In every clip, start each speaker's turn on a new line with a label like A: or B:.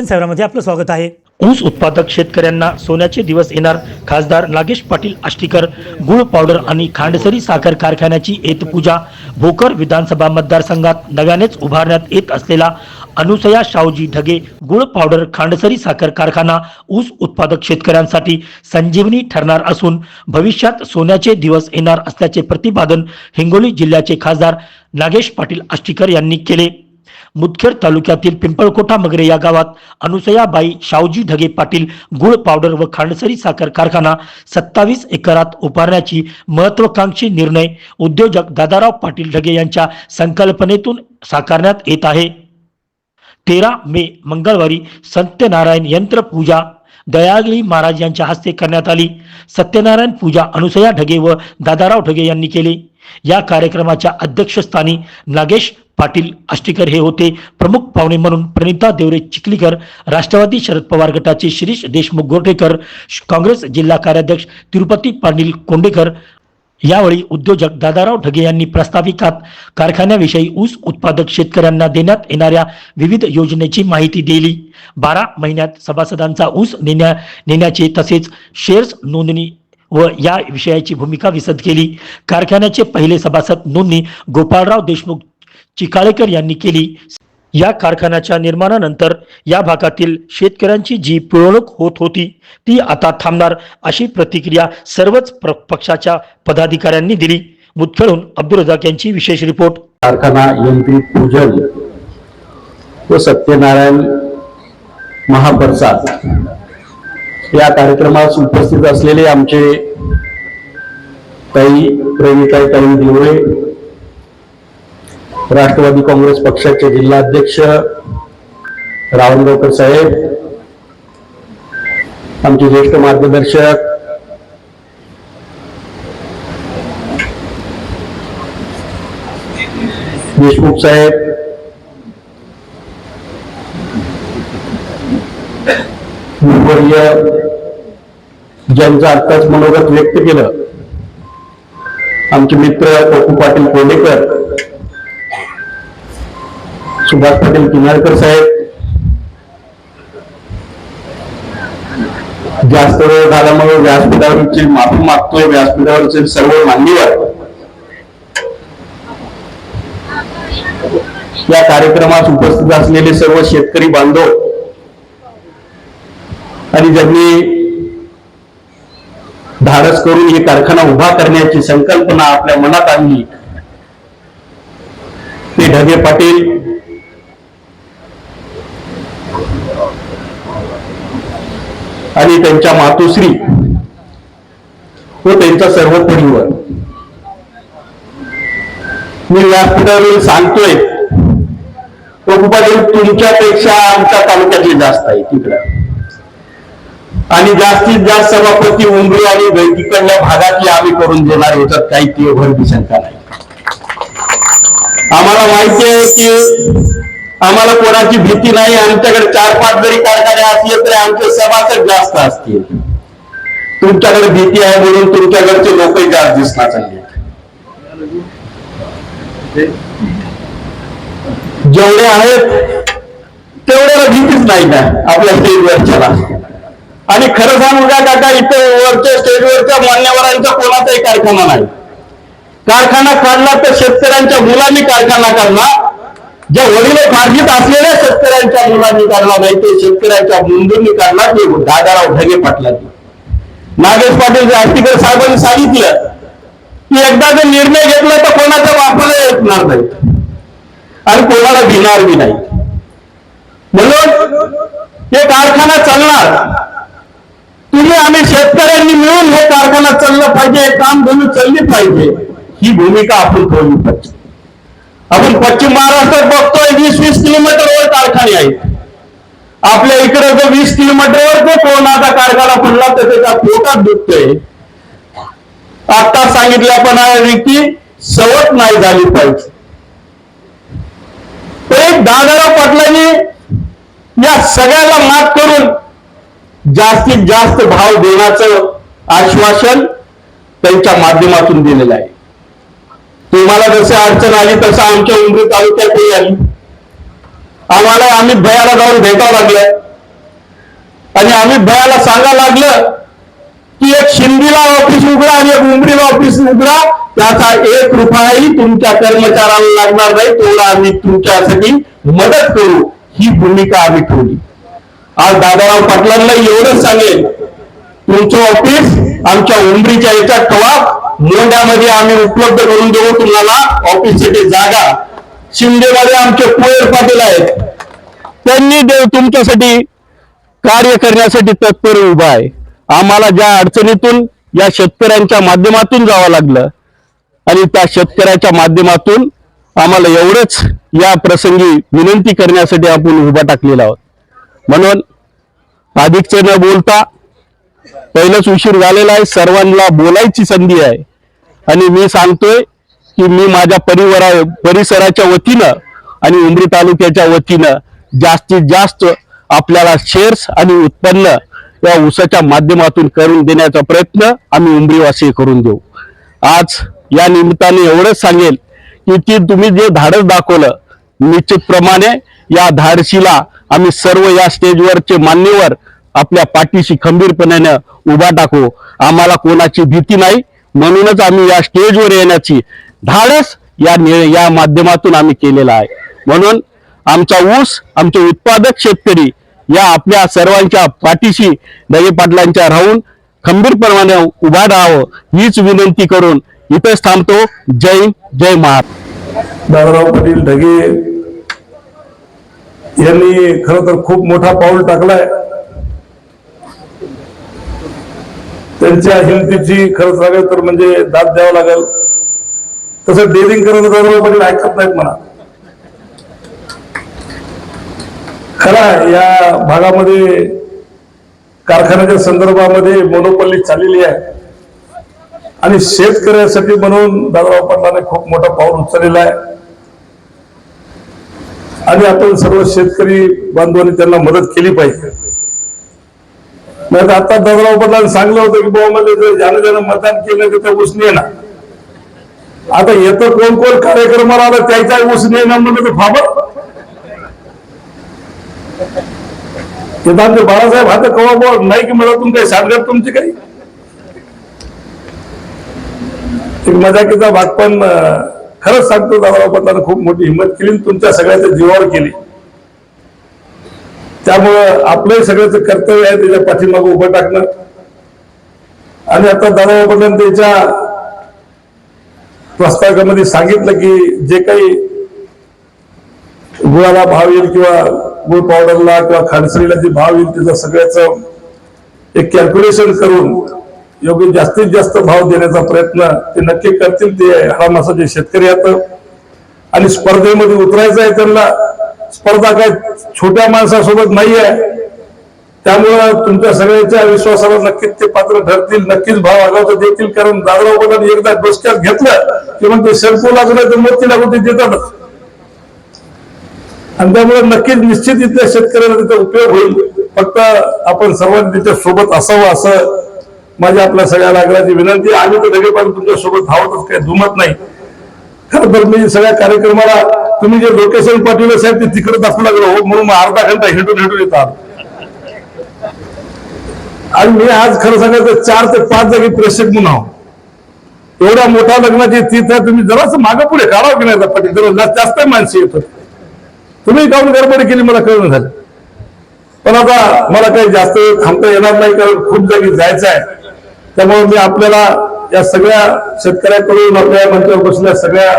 A: दर्शन सेवरामध्ये आपलं स्वागत आहे.
B: ऊस उत्पादक शेतकऱ्यांना सोन्याचे दिवस येणार. खासदार नागेश पाटील आष्टीकर गुळ पावडर आणि खांडसरी साखर कारखान्याची पूजा भोकर विधानसभा मतदारसंघात नव्यानेच उभारण्यात येत असलेला अनुसया शाहूजी ढगे गुळ पावडर खांडसरी साखर कारखाना ऊस उत्पादक शेतकऱ्यांसाठी संजीवनी ठरणार असून भविष्यात सोन्याचे दिवस येणार असल्याचे प्रतिपादन हिंगोली जिल्ह्याचे खासदार नागेश पाटील आष्टीकर यांनी केले. मुदखेड तालुक्यातील पिंपळकोटा मगरे या गावात अनुसयाबाई शावजी ढगे पाटील गुळ पावडर व खांडसरी साखर कारखाना सत्तावीस एकरात उभारण्याची महत्वाकांक्षी निर्णय उद्योजक दादाराव पाटील ढगे यांच्या संकल्पनेतून साकारण्यात येत आहे. तेरा मे मंगळवारी सत्यनारायण यंत्र पूजा महाराज यांच्या हस्ते करण्यात आली. सत्यनारायण पूजा अनुसया ढगे व दादाराव ढगे यांनी केली. या कार्यक्रमाच्या अध्यक्षस्थानी नागेश पाटील आष्टीकर हे होते. प्रमुख पाहुणे म्हणून प्रणिता देवरे चिखलीकर राष्ट्रवादी शरद पवार गटाचे शिरीष देशमुख गोरठेकर काँग्रेस जिल्हा कार्याध्यक्ष तिरुपती पाटील कोंडेकर यावेळी उद्योजक दादाराव ढगे यांनी प्रस्ताविकात कारखान्याविषयी ऊस उत्पादक शेतकऱ्यांना देण्यात येणाऱ्या विविध योजनेची माहिती दिली. बारा महिन्यात सभासदांचा ऊस नेण्या नेण्याचे तसेच शेअर्स नोंदणी व या विषयाची भूमिका विसद केली. कारखान्याचे पहिले सभासद नोंदणी गोपाळराव देशमुख चिकाळेकर यांनी केली. या कारखान्याच्या निर्माणानंतर या भागातील शेतकऱ्यांची जी पिळवणूक होत होती ती आता थांबणार अशी प्रतिक्रिया सर्वच पक्षाच्या पदाधिकाऱ्यांनी दिली. मुदखेडून अब्दुल रजाक यांची विशेष रिपोर्ट.
C: कारखाना यंत्रित पूजन व सत्यनारायण महाप्रसाद या कार्यक्रमास उपस्थित असलेले आमचे ताई प्रेमिताई ताई दिवळे राष्ट्रवादी काँग्रेस पक्षाचे जिल्हाध्यक्ष रावणगावकर साहेब आमचे ज्येष्ठ मार्गदर्शक देशमुख साहेब वर्य ज्यांचं आत्ताच मनोगत व्यक्त केलं. आमचे मित्र पप्पू पाटील कोंडेकर सुभाष पाटील किनारकर साहेब जास्त वेळ झाल्यामुळे व्यासपीठावरची माफी मागतोय व्यासपीठावरचे सर्व मान्यवर. या कार्यक्रमास उपस्थित असलेले सर्व शेतकरी बांधव आणि ज्यांनी धाडस करून हे कारखाना उभा करण्याची संकल्पना आपल्या मनात आणली. ते ढगे पाटील आणि त्यांच्या मातोश्री व त्यांचा सर्व परिवार मी व्यासपीठावरून सांगतोय पाटील तुमच्यापेक्षा आमच्या तालुक्यातले जास्त आहे तिकडं आणि जास्तीत जास्त सभापती उमरी आणि तिकडल्या भागातले आम्ही करून देणार याच्यात काही ती शंका नाही. आम्हाला माहिती आहे की आम्हाला कोणाची भीती नाही आमच्याकडे चार पाच जरी कारखाने असले तरी आमचे सभासद जास्त असतील. तुमच्याकडे भीती आहे म्हणून तुमच्याकडचे लोकही जास्त दिसणार चालले जेवढे आहेत तेवढ्याला भीतीच नाही ना आपल्या स्टेजवरच्याला आणि खरं सांगू का काका इथं वरच्या स्टेजवरच्या मान्यवरांचा कोणाचाही कारखाना नाही. कारखाना काढला तर शेतकऱ्यांच्या मुलांनी कारखाना काढला. ज्या वडील फारजीत असलेल्या शेतकऱ्यांच्या मुलांनी काढला नाही ते शेतकऱ्यांच्या मुंडूंनी काढला ते दादाराव ढगे पाटला नागेश पाटील आष्टीकर साहेबांनी सांगितलं की एकदा जर निर्णय घेतला तर कोणाचा बापाला येणार नाही? आणि कोणाला घेणार बी नाही? म्हणून हे कारखाना चालणार. तुम्ही आम्ही शेतकऱ्यांनी मिळून हे कारखाना चाललं पाहिजे काम धनु चालली पाहिजे ही भूमिका आपण ठेवली पाहिजे. आपण पश्चिम महाराष्ट्रात बघतोय वीस वीस किलोमीटरवर कारखाने आहेत. आपल्या इकडे जो वीस किलोमीटरवर जो कोणाचा कारखाना पडला तर त्याच्या पोटात दुखतोय. आता सांगितल्याप्रमाणे की सवत नाही झाली पाहिजे. एक दादाराव पाटलांनी या सगळ्याला मात करून जास्तीत जास्त भाव देण्याचं आश्वासन त्यांच्या माध्यमातून दिलेलं आहे. तुम्हाला जसे अडचण आली तसं आमच्या उमरी तालुक्यातही आली. आम्हाला आम्ही भयाला जाऊन भेटावं लागलं. आणि आम्ही भयाला सांगा लागलं की एक शिंदीला ऑफिस उघडा आणि एक उमरीला ऑफिस उघडा. त्याचा एक रुपयाही तुमच्या कर्मचाऱ्याला लागणार नाही. तेवढा आम्ही तुमच्यासाठी मदत करू. ही भूमिका आम्ही ठेवली. आज दादाराव पाटलांना एवढंच सांगेल तुमचं ऑफिस आमच्या उमरीच्या याच्यात ठेवा मोंड्यामध्ये आम्ही उपलब्ध करून देऊ तुम्हाला ऑफिससाठी जागा. शिंदेमध्ये आमचे कोयर पाटील आहेत. त्यांनी देव तुमच्यासाठी कार्य करण्यासाठी तत्पर उभा आहे. आम्हाला ज्या अडचणीतून या शेतकऱ्यांच्या माध्यमातून जावं लागलं आणि त्या शेतकऱ्याच्या माध्यमातून आम्हाला एवढंच या प्रसंगी विनंती करण्यासाठी आपण उभा टाकलेला आहोत. म्हणून अधिकचे न बोलता पहिलंच उशीर झालेला आहे. सर्वांना बोलायची संधी आहे. आणि मी सांगतोय की मी माझ्या परिवारा परिसराच्या वतीनं आणि उमरी तालुक्याच्या वतीनं जास्तीत जास्त आपल्याला शेअर्स आणि उत्पन्न या ऊसाच्या माध्यमातून करून देण्याचा प्रयत्न आम्ही उमरीवासी करून देऊ. आज या निमित्ताने एवढंच सांगेल की ती तुम्ही जे धाडस दाखवलं निश्चितप्रमाणे या धाडशीला आम्ही सर्व या स्टेजवरचे मान्यवर आपल्या पाठीशी खंबीरपणाने उभा टाकू. आम्हाला कोणाची भीती नाही. म्हणूनच आम्ही या स्टेजवर येण्याची धाडस या या माध्यमातून आम्ही केलेला आहे. म्हणून आमचा ऊस आमचे उत्पादक शेतकरी या आपल्या सर्वांच्या पाठीशी दगे पाटलांच्या राहून खंबीरपणाने उभा राहावं हीच विनंती करून इथेच थांबतो. जय जय महाराष्ट्र.
A: दादाराव पाटील ढगे यांनी खर तर खूप मोठा पाऊल टाकलाय. त्यांच्या हिमतीची खरंच लागेल तर म्हणजे दाद द्यावं लागेल. तसं डेअरिंग करत पाटील ऐकत नाहीत म्हणा. खरा या भागामध्ये कारखान्याच्या संदर्भामध्ये मोनोपल्ली चाललेली आहे. आणि शेतकऱ्यासाठी म्हणून दादाराव पाटलाने खूप मोठा पाऊल उचललेला आहे. आणि आपण सर्व शेतकरी बांधवांनी त्यांना मदत केली पाहिजे. नाही तर आता दगडाव पाटलांनी सांगलं होतं की बाबा मध्ये ज्यानं ज्यानं मतदान केलं तर त्या उसने येणार आता येतं कोण कोण कार्यक्रमाला आला त्याच्या उसने येणार म्हणलं ते फाबर. येतात आमचे बाळासाहेब हात कवा बोल नाही की मला तुम काही सांगत तुमची काही. एक मजाकीचा भाग पण खरंच सांगतो दादाराव पाटलांनी खूप मोठी हिंमत केली तुमच्या सगळ्याच्या जीवावर केली. त्यामुळं आपलंही सगळ्याचं कर्तव्य आहे त्याच्या पाठीमागं उभं टाकणं. आणि आता दादाराव पाटलांनी त्याच्या प्रस्तावकामध्ये सांगितलं की जे काही गुळाला भाव येईल किंवा गुळ पावडरला किंवा खानसरीला जे भाव येईल त्याचं सगळ्याचं एक कॅल्क्युलेशन करून योग्य जास्तीत जास्त भाव देण्याचा प्रयत्न ते नक्की करतील ते हरामासाचे शेतकरी आहेत. आणि स्पर्धेमध्ये उतरायचं आहे त्यांना स्पर्धा काय छोट्या माणसासोबत नाही आहे त्यामुळं तुमच्या सगळ्यांच्या विश्वासाला नक्कीच ते पात्र ठरतील नक्कीच भाव आगावता देतील. कारण दादरा पदाने एकदा डोसक्यात घेतलं की ते शेल्पू लागलं तर मोती लागून ते देतातच. आणि त्यामुळे नक्कीच निश्चित इथल्या शेतकऱ्याला त्याचा उपयोग होईल. फक्त आपण सर्वांनी त्याच्या सोबत असावं असं माझ्या आपल्या सगळ्या लागण्याची विनंती आम्ही तर लगेच तुमच्यासोबत तुमच्यासोबत धावतच काही धुमत नाही. खरं तर मी सगळ्या कार्यक्रमाला तुम्ही जे लोकेशन पाठवलं साहेब ते तिकडे दाखवू लागलो हो म्हणून मग अर्धा घंटा हिंडून हिंडून येतात. आणि मी आज खरं सांगायचं चार ते पाच जागी प्रेक्षक म्हणून आहो एवढ्या मोठ्या लग्नाची तिथं तुम्ही जरास मागं पुढे काढावं की नाही पाटील जरा जास्त- माणसे माणसं येत तुम्ही काऊन गडबड केली मला कळून झालं. पण आता मला काही जास्त थांबता येणार नाही कारण खूप जागी जायचं आहे. त्यामुळे मी आपल्याला या सगळ्या शेतकऱ्याकडून आपल्या मंचावर बसल्या सगळ्या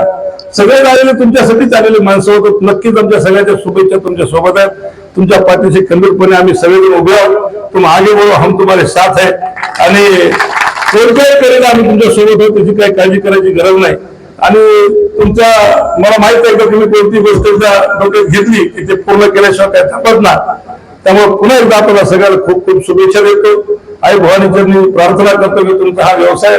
A: सगळे आलेले तुमच्यासाठीच आलेले माणसं होतं. नक्कीच आमच्या सगळ्याच्या शुभेच्छा तुमच्यासोबत आहेत. तुमच्या पाठीशी खंबीरपणे आम्ही सगळेजण उभे आहोत. तुम आगे बोलो हम तुम्हाला साथ आहे आणि कोणत्याही करीत आम्ही तुमच्यासोबत आहोत त्याची काही काळजी करायची गरज नाही. आणि तुमच्या मला माहीत आहे का तुम्ही कोणती गोष्ट एकदा डोक्यात घेतली की ते पूर्ण केल्याशिवाय काय थांबत ना त्यामुळे पुन्हा एकदा आपल्याला सगळ्याला खूप खूप शुभेच्छा देतो. आई भवानीचरणी प्रार्थना करतो की तुमचा हा व्यवसाय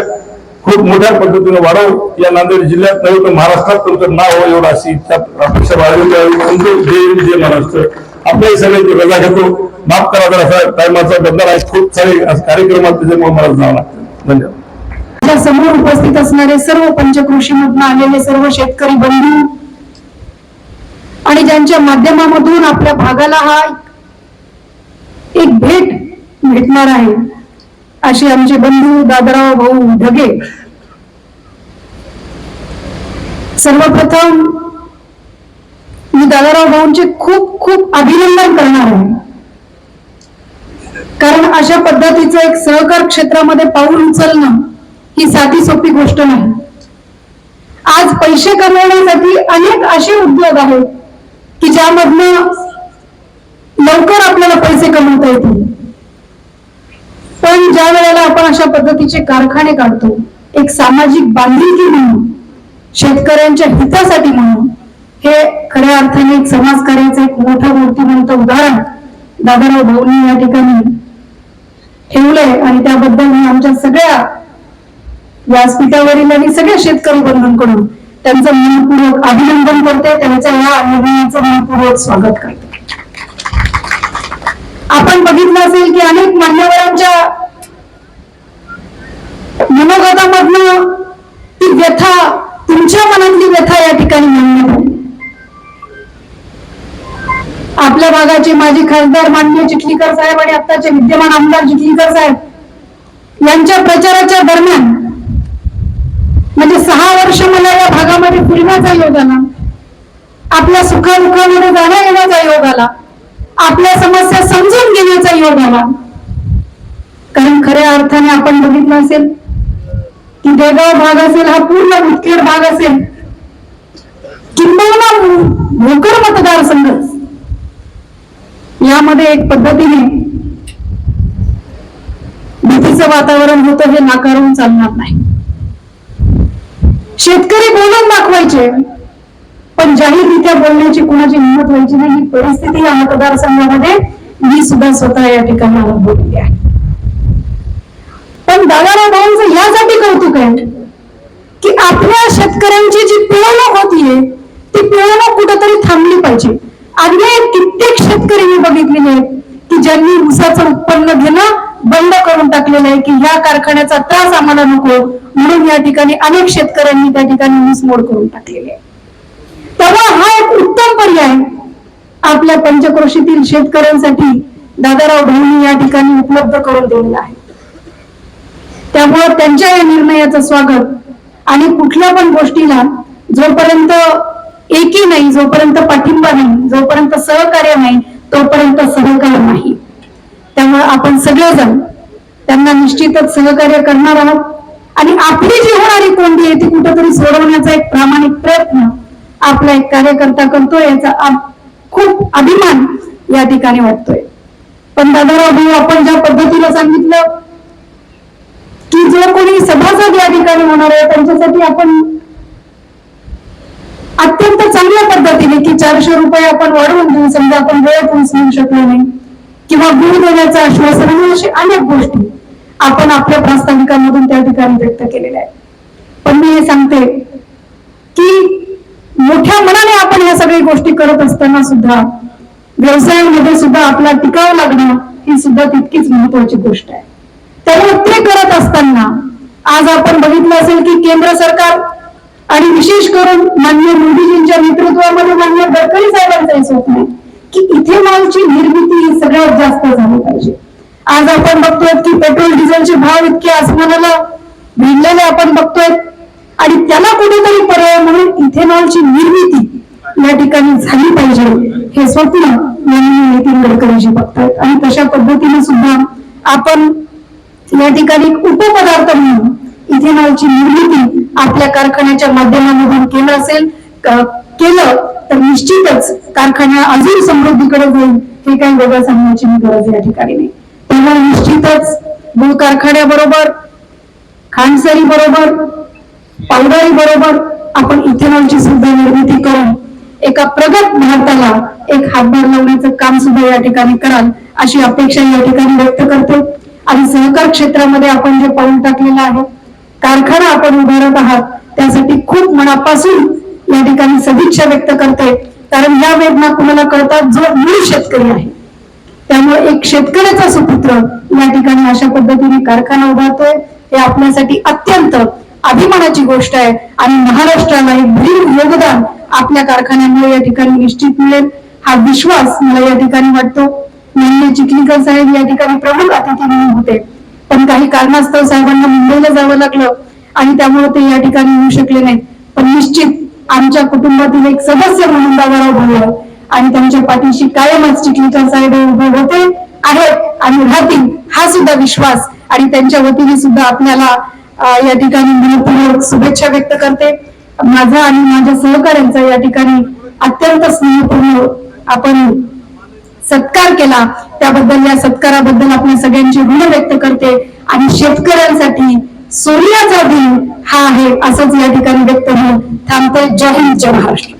A: खूप मोठ्या पद्धतीने वाढव या नांदेड जिल्ह्यात नव्हे तर महाराष्ट्रात तुमचं नाव हो एवढं अशी इच्छा अपेक्षा बाळगली आहे. जय महाराष्ट्र. आपल्याही सगळ्यांची रजा घेतो. माफ करा जर असा टायमाचा बदल आहे. खूप सारे आज कार्यक्रमात त्याच्यामुळे मला जावं लागतं. धन्यवाद.
D: समोर उपस्थित असणारे सर्व पंचकृषी मधून आलेले सर्व शेतकरी बंधू आणि ज्यांच्या माध्यमामधून आपल्या भागाला हा एक भेट भेटणार आहे. असे आमचे बंधू दादराव भाऊ ढगे. सर्वप्रथम मी दादाराव भाऊंचे खूप खूप अभिनंदन करणार आहे. कारण अशा पद्धतीचं एक सहकार क्षेत्रामध्ये पाऊल उचलणं ही साधी सोपी गोष्ट नाही. आज पैसे कमवण्यासाठी अनेक असे उद्योग आहेत की ज्यामधनं लवकर आपल्याला पैसे कमवता येतील. पण ज्या वेळेला आपण अशा पद्धतीचे कारखाने काढतो एक सामाजिक बांधिलकी म्हणून शेतकऱ्यांच्या हितासाठी म्हणून हे खऱ्या अर्थाने एक समाजकार्याचं एक मोठं मूर्तिमंत उदाहरण दादाराव भाऊनी या ठिकाणी ठेवलंय. आणि त्याबद्दल मी आमच्या सगळ्या व्यासपीठावरील आणि सगळ्या शेतकरी बंधूंकडून त्यांचं मनपूर्वक अभिनंदन करते. त्यांचं या निर्णयाचं मनपूर्वक स्वागत करते. आपण बघितलं असेल की अनेक मान्यवरांच्या मनोगतामधन ती व्यथा तुमच्या मनातली व्यथा या ठिकाणी मांडण्यात आली आपल्या भागाचे माजी खासदार मान्य चिखलीकर साहेब आणि आत्ताचे विद्यमान आमदार चिखलीकर साहेब यांच्या प्रचाराच्या दरम्यान म्हणजे सहा वर्ष मला या भागामध्ये फिरण्याचा योग आला. आपल्या सुखादुखामध्ये जाण्या येण्याचा योग आला. आपल्या समस्या समजून घेण्याचा योग आला कारण खऱ्या अर्थाने आपण बघितलं असेल की देगाव भाग असेल हा पूर्ण मुदखेड भाग असेल. किंबहुना भोकर मतदारसंघ. यामध्ये एक पद्धतीने भीतीचं वातावरण होतं हे नाकारून चालणार नाही. शेतकरी बोलून दाखवायचे. पण जाहीररित्या बोलण्याची कुणाची हिंमत व्हायची नाही ही परिस्थिती या मतदारसंघामध्ये मी सुद्धा स्वतः या ठिकाणी अनुभवलेली आहे. पण दादाराव भाऊंचं यासाठी कौतुक आहे की आपल्या शेतकऱ्यांची जी पिळवणूक होतीये ती पिळवणूक कुठंतरी थांबली पाहिजे. अगदी कित्येक शेतकरी मी बघितलेले आहेत की ज्यांनी ऊसाचं उत्पन्न घेणं बंद करून टाकलेलं आहे की ह्या कारखान्याचा त्रास आम्हाला नको म्हणून या ठिकाणी अनेक शेतकऱ्यांनी त्या ठिकाणी ऊस मोड करून टाकलेले आहे तेव्हा हा एक उत्तम पर्याय आपल्या पंचक्रोशीतील शेतकऱ्यांसाठी दादाराव भाऊंनी या ठिकाणी उपलब्ध करून दिलेला आहे. त्यामुळे त्यांच्या या निर्णयाचं स्वागत आणि कुठल्या पण गोष्टीला जोपर्यंत एकी नाही जोपर्यंत पाठिंबा नाही जोपर्यंत सहकार्य नाही तोपर्यंत सहकार्य नाही. त्यामुळे आपण सगळेजण त्यांना निश्चितच सहकार्य करणार आहोत. आणि आपली जी होणारी कोंडी आहे ती कुठेतरी सोडवण्याचा एक प्रामाणिक प्रयत्न आपला एक कार्यकर्ता करतोय याचा खूप अभिमान या ठिकाणी वाटतोय. पण दादाराव भाऊ आपण ज्या पद्धतीला सांगितलं की जो कोणी सभासद या ठिकाणी होणार आहे त्यांच्यासाठी आपण अत्यंत चांगल्या पद्धतीने की चारशे रुपये आपण वाढवून देऊ समजा आपण वेळ पोहोचवू शकलो नाही किंवा गुण देण्याचं आश्वासन आणि अशी अनेक गोष्टी आपण आपल्या प्रास्ताविकांमधून त्या ठिकाणी व्यक्त केलेल्या आहेत. पण मी हे सांगते की मोठ्या मनाने आपण ह्या सगळ्या गोष्टी करत असताना सुद्धा व्यवसायामध्ये सुद्धा आपला टिकाव लागणं ही सुद्धा तितकीच महत्वाची गोष्ट आहे. त्यामुळे ते करत असताना आज आपण बघितलं असेल की केंद्र सरकार आणि विशेष करून मान्य मोदीजींच्या नेतृत्वामध्ये मान्य गडकरी साहेबांचं स्वप्न आहे की इथेनॉलची निर्मिती ही सगळ्यात जास्त झाली पाहिजे. आज आपण बघतोय की पेट्रोल डिझेलचे भाव इतके आसमानाला भिडलेले आपण बघतोय. आणि त्याला कुठेतरी पर्याय म्हणून इथेनॉलची निर्मिती या ठिकाणी झाली पाहिजे. हे स्वप्न माननीय नितीन गडकरीजी बघतात आणि तशा पद्धतीने सुद्धा आपण या ठिकाणी उपपदार्थ म्हणून इथेनॉलची निर्मिती आपल्या कारखान्याच्या माध्यमामधून केलं असेल केलं तर निश्चितच कारखाना अजून समृद्धीकडे जाईल हे काही वेगळं सांगण्याची मी गरज या ठिकाणी नाही. तेव्हा निश्चितच मूळ कारखान्याबरोबर खांडसरी बरोबर पावडरी बरोबर आपण इथेनॉलची सुद्धा निर्मिती करून एका प्रगत भारताला एक हातभार लावण्याचं काम सुद्धा या ठिकाणी कराल अशी अपेक्षा या ठिकाणी व्यक्त करते. आणि सहकार क्षेत्रामध्ये आपण जे पाऊल टाकलेलं आहे कारखाना आपण उभारत आहात त्यासाठी खूप मनापासून या ठिकाणी सदिच्छा व्यक्त करते कारण या वेदना कुणाला कळतात जो मूळ शेतकरी आहे. त्यामुळे एक शेतकऱ्याचा सुपुत्र या ठिकाणी अशा पद्धतीने कारखाना उभारतोय. हे आपल्यासाठी अत्यंत अभिमानाची गोष्ट आहे. आणि महाराष्ट्राला एक भरीव योगदान आपल्या कारखान्यामुळे या ठिकाणी निश्चित मिळेल हा विश्वास मला या ठिकाणी वाटतो. मान्य चिखलीकर साहेब या ठिकाणी प्रमुख अतिथी म्हणून होते. पण काही कारणास्तव साहेबांना मुंबईला जावं लागलं आणि त्यामुळे ते या ठिकाणी येऊ शकले नाही. पण निश्चित आमच्या कुटुंबातील एक सदस्य म्हणून दादाराव भोयर आणि त्यांच्या पाठीशी कायमच चिखलीकर साहेब उभे होते आहेत आणि राहतील हा सुद्धा विश्वास आणि त्यांच्या वतीने सुद्धा आपल्याला या ठिकाणी मनपूर्वक शुभेच्छा व्यक्त करते. माझा आणि माझ्या सहकाऱ्यांचा या ठिकाणी अत्यंत स्नेहपूर्ण आपण सत्कार केला. त्याबद्दल या सत्काराबद्दल आपल्या सगळ्यांची ऋण व्यक्त करते आणि शेतकऱ्यांसाठी सूर्याचा दिन हा आहे असंच या ठिकाणी व्यक्त होऊन थांबते जय हिंद जय महाराष्ट्र.